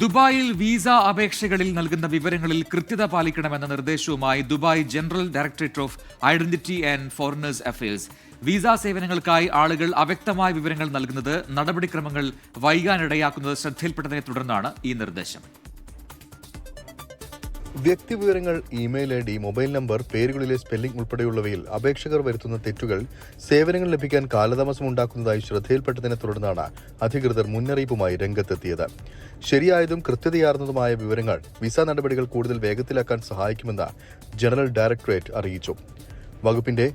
ദുബായിൽ വിസ അപേക്ഷകളിൽ നൽകുന്ന വിവരങ്ങളിൽ കൃത്യത പാലിക്കണമെന്ന നിർദ്ദേശവുമായി Dubai general directorate of identity and foreigners affairs. Visa സേവനങ്ങൾക്കായി ആളുകൾ അവ്യക്തമായ വിവരങ്ങൾ നൽകുന്നത് നടപടിക്രമങ്ങൾ വൈകാനിടയാക്കുന്നത് ശ്രദ്ധയിൽപ്പെട്ടതിനെ തുടർന്നാണ് ഈ നിർദ്ദേശം. വ്യക്തിവിവരങ്ങൾ email I D mobile number പേരുകളിലെ spelling ഉൾപ്പെടെയുള്ളവയിൽ അപേക്ഷകർ വരുത്തുന്ന തെറ്റുകൾ സേവനങ്ങൾ ലഭിക്കാൻ കാലതാമസം ഉണ്ടാക്കുന്നതായി ശ്രദ്ധയിൽപ്പെട്ടതിനെ തുടർന്നാണ് അധികൃതർ മുന്നറിയിപ്പുമായി രംഗത്തെത്തിയത്. ശരിയായതും കൃത്യതയാർന്നതുമായ വിവരങ്ങൾ വിസ നടപടികൾ കൂടുതൽ വേഗത്തിലാക്കാൻ സഹായിക്കുമെന്ന് ജനറൽ ഡയറക്ടറേറ്റ് അറിയിച്ചു. വകുപ്പിന്റെ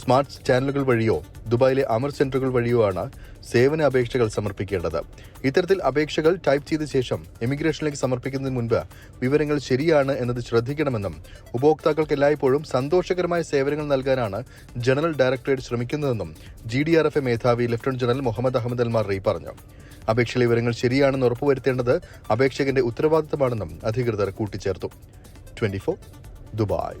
സ്മാർട്ട് ചാനലുകൾ വഴിയോ ദുബായിലെ അമർ സെന്ററുകൾ വഴിയോ ആണ് സേവന അപേക്ഷകൾ സമർപ്പിക്കേണ്ടത്. ഇത്തരത്തിൽ അപേക്ഷകൾ ടൈപ്പ് ചെയ്ത ശേഷം ഇമിഗ്രേഷനിലേക്ക് സമർപ്പിക്കുന്നതിന് മുൻപ് വിവരങ്ങൾ ശരിയാണ് എന്നത് ശ്രദ്ധിക്കണമെന്നും ഉപഭോക്താക്കൾക്ക് എല്ലായ്പ്പോഴും സന്തോഷകരമായ സേവനങ്ങൾ നൽകാനാണ് ജനറൽ ഡയറക്ടറേറ്റ് ശ്രമിക്കുന്നതെന്നും G D R F A മേധാവി lieutenant general Mohammed Ahmed Al Marri പറഞ്ഞു. അപേക്ഷയിലെ വിവരങ്ങൾ ശരിയാണെന്ന് ഉറപ്പുവരുത്തേണ്ടത് അപേക്ഷകന്റെ ഉത്തരവാദിത്തമാണെന്നും അധികൃതർ കൂട്ടിച്ചേർത്തു. Twenty Dubai.